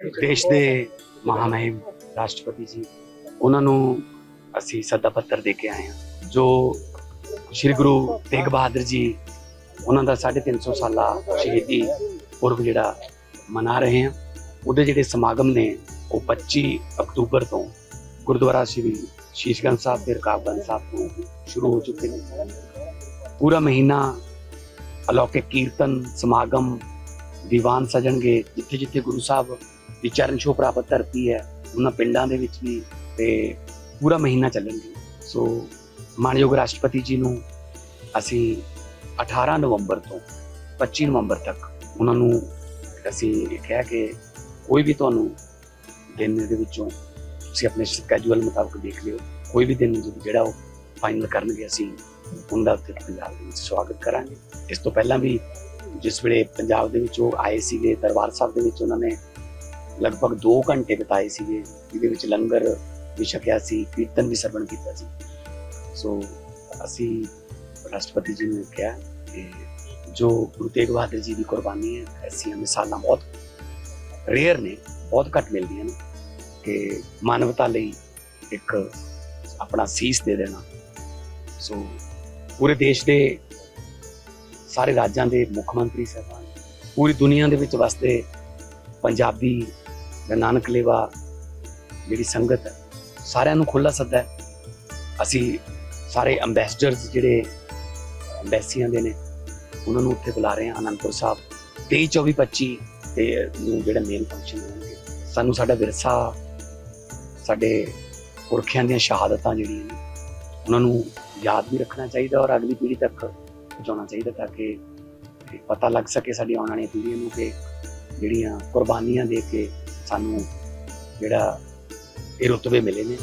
ਦੇਸ਼ ਦੇ ਮਹਾਮਹਿਮ ਰਾਸ਼ਟਰਪਤੀ ਜੀ, ਉਹਨਾਂ ਨੂੰ ਅਸੀਂ ਸੱਦਾ ਪੱਤਰ ਦੇ ਕੇ ਆਏ ਹਾਂ, ਜੋ ਸ੍ਰੀ ਗੁਰੂ ਤੇਗ ਬਹਾਦਰ ਜੀ, ਉਹਨਾਂ ਦਾ 350 ਸਾਲਾ ਸ਼ਹੀਦੀ ਪੁਰਬ ਜਿਹੜਾ ਮਨਾ ਰਹੇ ਹਾਂ। ਉਹਦੇ ਜਿਹੜੇ ਸਮਾਗਮ ਨੇ, ਉਹ 25 ਅਕਤੂਬਰ ਤੋਂ ਗੁਰਦੁਆਰਾ ਸ੍ਰੀ ਸ਼ੀਸ਼ਗੰਜ ਸਾਹਿਬ ਤੇ ਰਕਾਬਗੰਜ ਸਾਹਿਬ ਤੋਂ ਸ਼ੁਰੂ ਹੋ ਚੁੱਕੇ ਨੇ। ਪੂਰਾ ਮਹੀਨਾ ਅਲੌਕਿਕ ਕੀਰਤਨ, ਸਮਾਗਮ, ਦੀਵਾਨ ਸਜਣਗੇ ਜਿੱਥੇ ਜਿੱਥੇ ਗੁਰੂ ਸਾਹਿਬ ਵੀ ਚਰਨ ਛੋ ਪ੍ਰਾਪਤ ਧਰਤੀ ਹੈ, ਉਹਨਾਂ ਪਿੰਡਾਂ ਦੇ ਵਿੱਚ ਵੀ ਤੇ ਪੂਰਾ ਮਹੀਨਾ ਚੱਲਣਗੇ। ਸੋ ਮਾਨਯੋਗ ਰਾਸ਼ਟਰਪਤੀ ਜੀ ਨੂੰ ਅਸੀਂ 18 ਨਵੰਬਰ ਤੋਂ 25 ਨਵੰਬਰ ਤੱਕ ਉਹਨਾਂ ਨੂੰ ਅਸੀਂ ਇਹ ਕਿਹਾ ਕਿ ਕੋਈ ਵੀ ਤੁਹਾਨੂੰ ਦਿਨ ਦੇ ਵਿੱਚੋਂ ਤੁਸੀਂ ਆਪਣੇ ਸਕੇਜੂਲ ਮੁਤਾਬਕ ਦੇਖ ਲਿਓ। ਕੋਈ ਵੀ ਦਿਨ ਜਿਹੜਾ ਉਹ ਫਾਈਨਲ ਕਰਨਗੇ, ਅਸੀਂ ਉਹਦਾ ਉੱਥੇ ਪੰਜਾਬ ਦੇ ਵਿੱਚ ਸਵਾਗਤ ਕਰਾਂਗੇ। ਇਸ ਤੋਂ ਪਹਿਲਾਂ ਵੀ ਜਿਸ ਵੇਲੇ ਪੰਜਾਬ ਦੇ ਵਿੱਚ ਉਹ ਆਏ ਸੀਗੇ, ਦਰਬਾਰ ਸਾਹਿਬ ਦੇ ਵਿੱਚ ਉਹਨਾਂ ਨੇ ਲਗਭਗ 2 ਘੰਟੇ ਬਿਤਾਏ ਸੀਗੇ, ਜਿਹਦੇ ਵਿੱਚ ਲੰਗਰ ਵੀ ਛਕਿਆ ਸੀ, ਕੀਰਤਨ ਵੀ ਸਰਵਣ ਕੀਤਾ ਸੀ। ਸੋ ਅਸੀਂ ਰਾਸ਼ਟਰਪਤੀ ਜੀ ਨੂੰ ਕਿਹਾ ਕਿ ਜੋ ਗੁਰੂ ਤੇਗ ਬਹਾਦਰ ਜੀ ਦੀ ਕੁਰਬਾਨੀ ਹੈ, ਐਸੀਆਂ ਮਿਸਾਲਾਂ ਬਹੁਤ ਰੇਅਰ ਨੇ, ਬਹੁਤ ਘੱਟ ਮਿਲਦੀਆਂ ਨੇ ਕਿ ਮਾਨਵਤਾ ਲਈ ਇੱਕ ਆਪਣਾ ਸੀਸ ਦੇ ਦੇਣਾ। ਸੋ ਪੂਰੇ ਦੇਸ਼ ਦੇ ਸਾਰੇ ਰਾਜਾਂ ਦੇ ਮੁੱਖ ਮੰਤਰੀ ਸਾਹਿਬਾਨ, ਪੂਰੀ ਦੁਨੀਆ ਦੇ ਵਿੱਚ ਵਸਦੇ ਪੰਜਾਬੀ ਦਾ ਨਾਨਕ ਲੇਵਾ ਜਿਹੜੀ ਸੰਗਤ ਹੈ ਸਾਰਿਆਂ ਨੂੰ ਖੁੱਲਾ ਸੱਦਾ ਹੈ। ਅਸੀਂ ਸਾਰੇ ਅੰਬੈਸਡਰਸ ਜਿਹੜੇ ਅੰਬੈਸੀਆਂ ਦੇ ਨੇ, ਉਹਨਾਂ ਨੂੰ ਉੱਥੇ ਬੁਲਾ ਰਹੇ ਹਾਂ, ਅਨੰਦਪੁਰ ਸਾਹਿਬ। 23 24 25 ਤੇ ਨੂੰ ਜਿਹੜਾ ਮੇਨ ਫੰਕਸ਼ਨ ਹੋਣਗੇ ਸਾਨੂੰ ਸਾਡਾ ਵਿਰਸਾ, ਸਾਡੇ ਪੁਰਖਿਆਂ ਦੀਆਂ ਸ਼ਹਾਦਤਾਂ ਜਿਹੜੀਆਂ ਨੇ, ਉਹਨਾਂ ਨੂੰ ਯਾਦ ਵੀ ਰੱਖਣਾ ਚਾਹੀਦਾ ਔਰ ਅਗਲੀ ਪੀੜ੍ਹੀ ਤੱਕ ਪਹੁੰਚਾਉਣਾ ਚਾਹੀਦਾ ਤਾਂ ਕਿ ਪਤਾ ਲੱਗ ਸਕੇ ਸਾਡੀ ਆਉਣ ਵਾਲੀ ਪੀੜ੍ਹੀ ਨੂੰ ਕਿ ਜਿਹੜੀਆਂ ਕੁਰਬਾਨੀਆਂ ਦੇ ਕੇ ਸਾਨੂੰ ਜਿਹੜਾ ਇਹ ਰੁਤਬੇ ਮਿਲੇ ਨੇ।